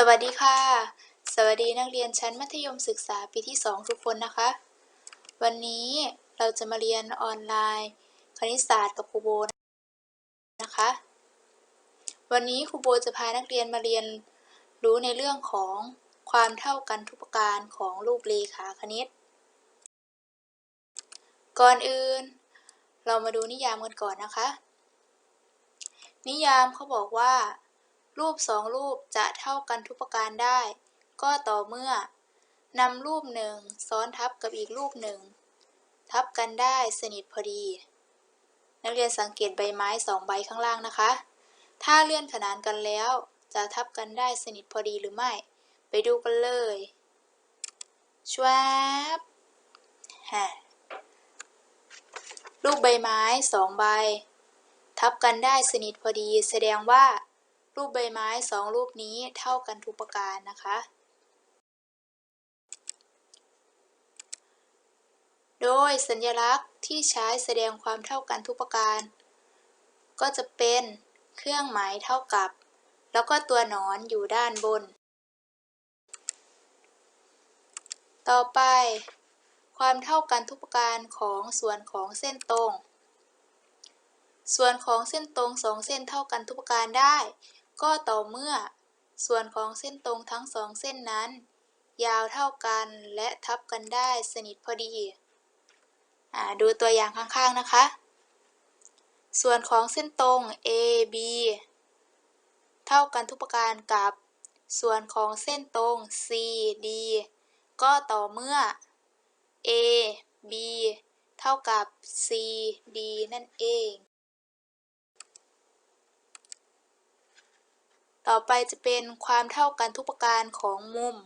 สวัสดีค่ะ สวัสดีนักเรียนชั้นมัธยมศึกษาปีที่ 2 ทุกคนนะคะ วันนี้เราจะมาเรียนออนไลน์คณิตศาสตร์กับครูโบนะคะ วันนี้ครูโบจะพานักเรียนมาเรียนรู้ในเรื่องของความเท่ากันทุกประการของรูปเรขาคณิต ก่อนอื่น เรามาดูนิยามกันก่อนนะคะ นิยามเขาบอกว่า รูปสองรูปจะเท่ากันทุกประการได้ ก็ต่อเมื่อนำรูปหนึ่งซ้อนทับกับอีกรูปหนึ่ง ทับกันได้สนิทพอดี นักเรียนสังเกตใบไม้สองใบข้างล่างนะคะ ถ้าเลื่อนขนานกันแล้ว จะทับกันได้สนิทพอดีหรือไม่ ไปดูกันเลยชวบฮะรูปใบไม้สองใบ ทับกันได้สนิทพอดี แสดงว่า รูปใบไม้สองรูปนี้เท่ากันทุกประการนะคะ โดยสัญลักษณ์ที่ใช้แสดงความเท่ากันทุกประการ ก็จะเป็นเครื่องหมายเท่ากับ แล้วก็ตัวหนอนอยู่ด้านบน ต่อไปความเท่ากันทุกประการของส่วนของเส้นตรง ส่วนของเส้นตรงสองเส้นเท่ากันทุกประการได้ ก็ต่อเมื่อ ส่วนของเส้นตรงทั้งสองเส้นนั้น ยาวเท่ากันและทับกันได้สนิทพอดีอ่าดูตัวอย่างข้างๆนะคะ ส่วนของเส้นตรง AB เท่ากันทุกประการกับส่วนของเส้นตรง CD ก็ต่อเมื่อ AB เท่ากับ CD นั่นเอง ต่อไปจะเป็นความเท่ากันทุกประการของมุม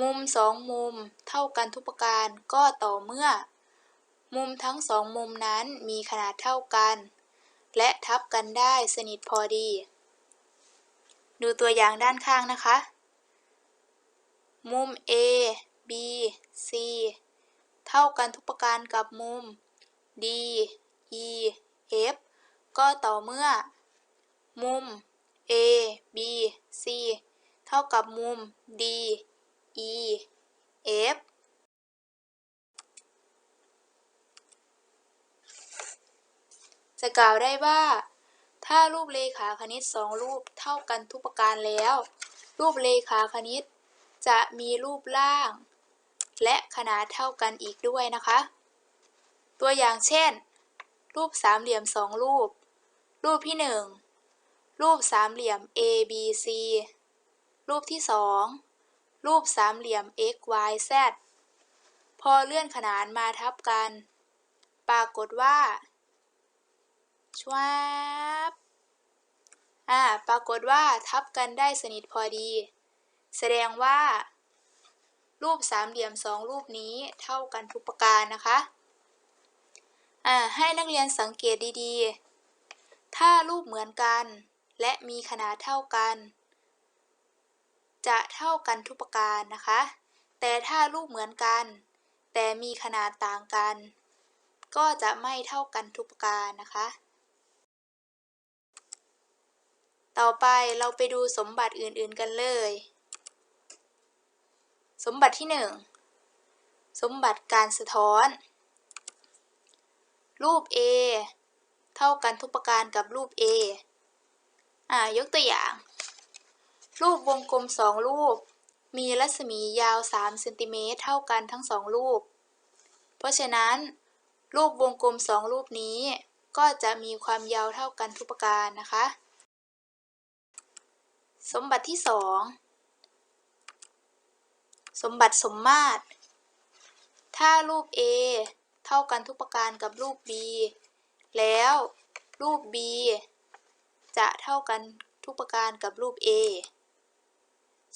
มุมสองมุมเท่ากันทุกประการก็ต่อเมื่อ มุมทั้งสองมุมนั้นมีขนาดเท่ากัน และทับกันได้สนิทพอดี ดูตัวอย่างด้านข้างนะคะ มุม A B C เท่ากันทุกประการกับมุม D E F ก็ต่อเมื่อ มุม A B C เท่ากับมุม D E F จะกล่าวได้ว่า ถ้ารูปเรขาคณิตสองรูปเท่ากันทุกประการแล้ว รูปเรขาคณิต จะมีรูปร่าง และขนาดเท่ากันอีกด้วยนะคะ ตัวอย่างเช่น รูปสามเหลี่ยมสองรูป รูปที่หนึ่ง รูปสามเหลี่ยม A B C รูปที่สองรูปสามเหลี่ยม x y z พอเลื่อนขนานมาทับกัน ปรากฏว่าชวบอ่า ปรากฏว่าทับกันได้สนิทพอดี แสดงว่า รูปสามเหลี่ยมสองรูปนี้เท่ากันทุกประการนะคะ อ่า ให้นักเรียนสังเกตดีๆ ถ้ารูปเหมือนกัน และมีขนาดเท่ากัน จะเท่ากันทุกประการนะคะ แต่ถ้ารูปเหมือนกัน แต่มีขนาดต่างกัน ก็จะไม่เท่ากันทุกประการนะคะ ต่อไปเราไปดูสมบัติอื่นๆกันเลย สมบัติที่ 1 สมบัติการสะท้อน รูป A เท่ากันทุกประการกับรูป A อ่ายกตัวอย่าง รูปวงกลมสองรูป มีรัศมียาว3เซนติเมตรเท่ากันทั้งสองรูป เพราะฉะนั้น รูปวงกลมสองรูปนี้ ก็จะมีความยาวเท่ากันทุกประการนะคะ สมบัติที่2สมบัติสมมาตร ถ้ารูป A เท่ากันทุกประการกับรูป B แล้วรูป B จะเท่ากันทุกประการกับรูป A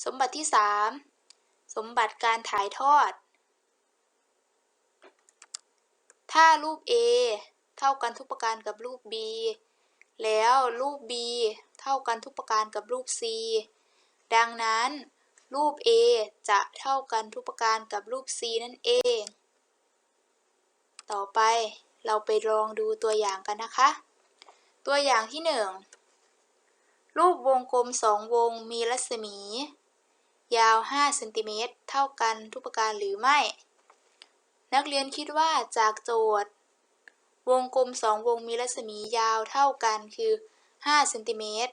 สมบัติที่ 3 สมบัติการถ่ายทอด ถ้ารูป A เท่ากันทุกประการกับรูป B แล้วรูป B เท่ากันทุกประการกับรูป C ดังนั้น รูป A จะเท่ากันทุกประการกับรูป C นั่นเอง ต่อไปเราไปลองดูตัวอย่างกันนะคะ ตัวอย่างที่ 1 รูปวงกลมสองวงมีรัศมี ยาว 5 เซนติเมตร เท่ากันทุกประการหรือไม่ นักเรียนคิดว่าจากโจทย์ วงกลมสองวงมีรัศมียาวเท่ากันคือ 5 เซนติเมตร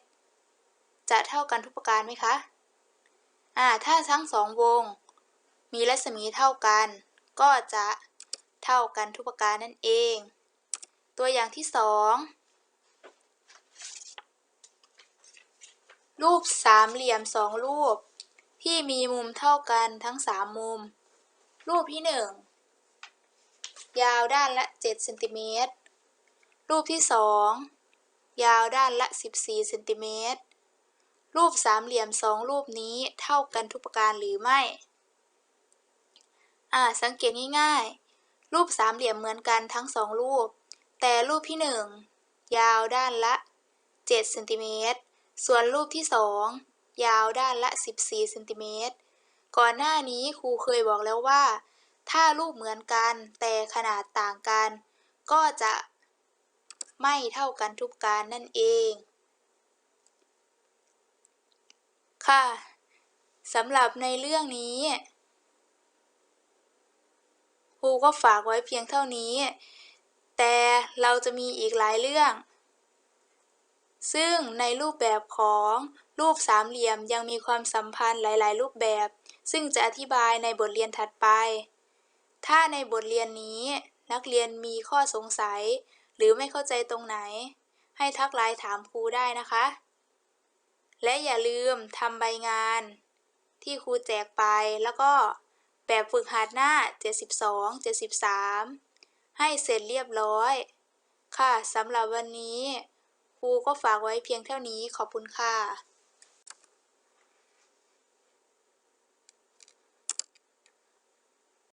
จะเท่ากันทุกประการไหมคะถ้าทั้งสองวง มีรัศมีเท่ากัน ก็จะเท่ากันทุกประการนั่นเอง ตัวอย่างที่สอง รูปสามเหลี่ยมสองรูป ที่มีมุมเท่ากันทั้งสามมุม รูปที่หนึ่งยาวด้านละ7เซนติเมตร รูปที่สองยาวด้านละ 14เซนติเมตร รูปสามเหลี่ยมสองรูปนี้เท่ากันทุกประการหรือไม่ อ่า สังเกตง่ายๆ รูปสามเหลี่ยมเหมือนกันทั้งสองรูป แต่รูปที่หนึ่งยาวด้านละ7เซนติเมตร ส่วนรูปที่สองยาวด้านละ 14เซนติเมตร ก่อนหน้านี้ครูเคยบอกแล้วว่า ถ้ารูปเหมือนกันแต่ขนาดต่างกัน ก็จะไม่เท่ากันทุกการนั่นเอง ค่ะสำหรับในเรื่องนี้ครูก็ฝากไว้เพียงเท่านี้ แต่เราจะมีอีกหลายเรื่อง ซึ่งในรูปแบบของรูปสามเหลี่ยมยังมีความสัมพันธ์หลาย ๆ รูปแบบ ซึ่งจะอธิบายในบทเรียนถัดไป ถ้าในบทเรียนนี้นักเรียนมีข้อสงสัย หรือไม่เข้าใจตรงไหน ให้ทักไลน์ถามครูได้นะคะ และอย่าลืมทำใบงาน ที่ครูแจกไปแล้วก็แบบฝึกหัดหน้า 72 73 ให้เสร็จเรียบร้อย ค่ะสำหรับวันนี้ ครูก็ฝากไว้เพียงเท่านี้ ขอบคุณค่ะ